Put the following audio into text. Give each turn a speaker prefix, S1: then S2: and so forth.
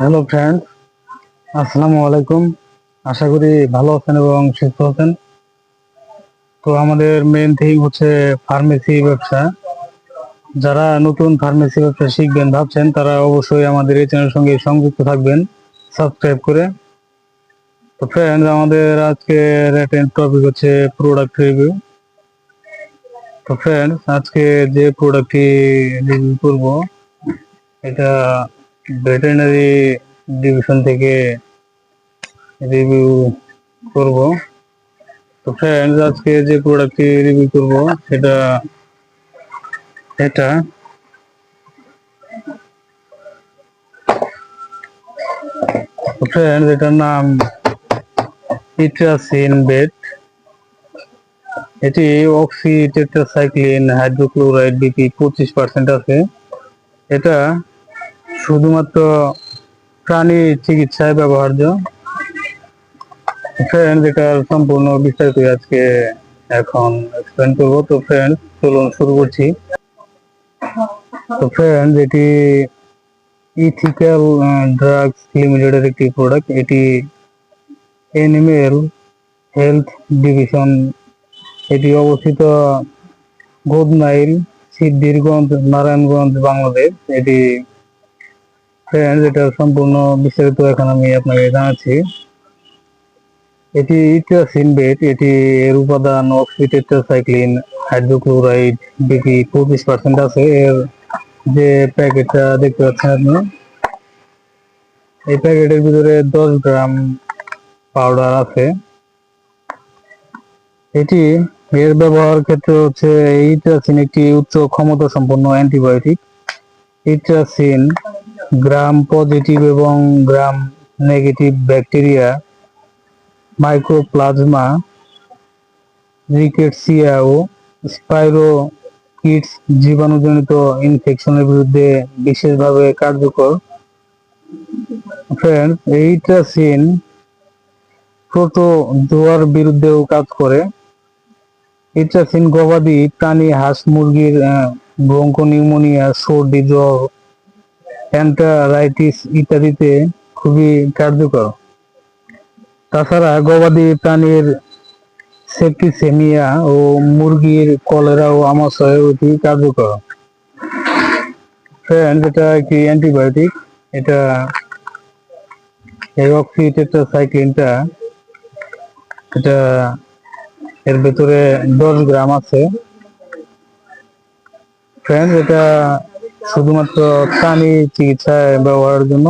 S1: Hello friend আসসালামু আলাইকুম। আশা করি ভালো আছেন এবং সুস্থ আছেন। তো আমাদের মেন থিং হচ্ছে ফার্মেসি ব্যবসা। যারা নতুন ফার্মেসি ব্যবসা শিখবেন, ভাবছেন, তারা অবশ্যই আমাদের এই চ্যানেলের সঙ্গে সংযুক্ত থাকবেন সাবস্ক্রাইব করে। তো ফ্রেন্ড আমাদের আজকের টপিক হচ্ছে প্রোডাক্ট রিভিউ তো ফ্রেন্ড আজকে যে প্রোডাক্টটি রিভিউ করব, এটা ভেটেরিনারি ডিভিশন থেকে রিভিউ করব। তো ফ্রেন্ডস আজকে যে প্রোডাক্টটি রিভিউ করব, সেটা এটা ফ্রেন্ডস এটার নাম ইট্রাসিন বেট এটি অক্সি টেট্রাসাইক্লিন হাইড্রোক্লোরাইড বিপি পঁচিশ পার্সেন্ট আছে। এটা শুধুমাত্র প্রাণী চিকিৎসায় ব্যবহার্য। ফ্রেন্ড এটার সম্পূর্ণ বিস্তারিত আজকে এখন এক্সপ্লেন করব। তো ফ্রেন্ড চলুন শুরু করছি। তো ফ্রেন্ড এটি ইথিক্যাল ড্রাগস লিমিটেডের একটি প্রোডাক্ট এটি এনিমেল হেলথ ডিভিশন এটি অবস্থিত গোদনাইল সিদ্ধিরগঞ্জ, নারায়ণগঞ্জ, বাংলাদেশ। এটি ফ্রেন্ড এটা সম্পূর্ণ বিস্তারিত এখন আমি আপনাকে জানাচ্ছি। এটি ইট্রাসিনবেট এটি এর উপাদান অক্সিটেট্রাসাইক্লিন, হাইড্রোক্লোরাইড বিপি পঁচিশ পার্সেন্ট আছে। এর যে প্যাকেটটা দেখতে পাচ্ছেন আপনি, এই প্যাকেটের ভিতরে দশ গ্রাম পাউডার আছে। এটি এর ব্যবহার ক্ষেত্রে হচ্ছে ইট্রাসিন একটি উচ্চ ক্ষমতা সম্পন্ন অ্যান্টিবায়োটিক। ইট্রাসিন গ্রাম পজিটিভ এবং gram negative bacteria mycoplasma rickettsia ও স্পাইরো কিটস জীবাণুজনিত ইনফেকশনের বিরুদ্ধে বিশেষভাবে কার্যকর। ফ্রেন্ড এইট্রাসিন প্রোটো জোয়ার বিরুদ্ধেও কাজ করে। ইট্রাসিন গবাদি প্রাণী, হাঁস, মুরগির ব্রঙ্কো নিউমোনিয়া সর্দি, জ্বর অ্যান্টারাইটিস ইত্যাদিতে খুবই কার্যকর। তাছাড়া গবাদি প্রাণীর সেপ্টিসেমিয়া ও মুরগির কলেরা ও আমাশয়ে অতি কার্যকর। ফ্রেন্ড এটা একটি অ্যান্টিবায়োটিক। এটা এই অক্সিটেট্রাসাইক্লিনটা এটা এর ভেতরে দশ গ্রাম আছে। ফ্রেন্ড এটা শুধুমাত্র প্রাণী চিকিৎসায় ব্যবহারের জন্য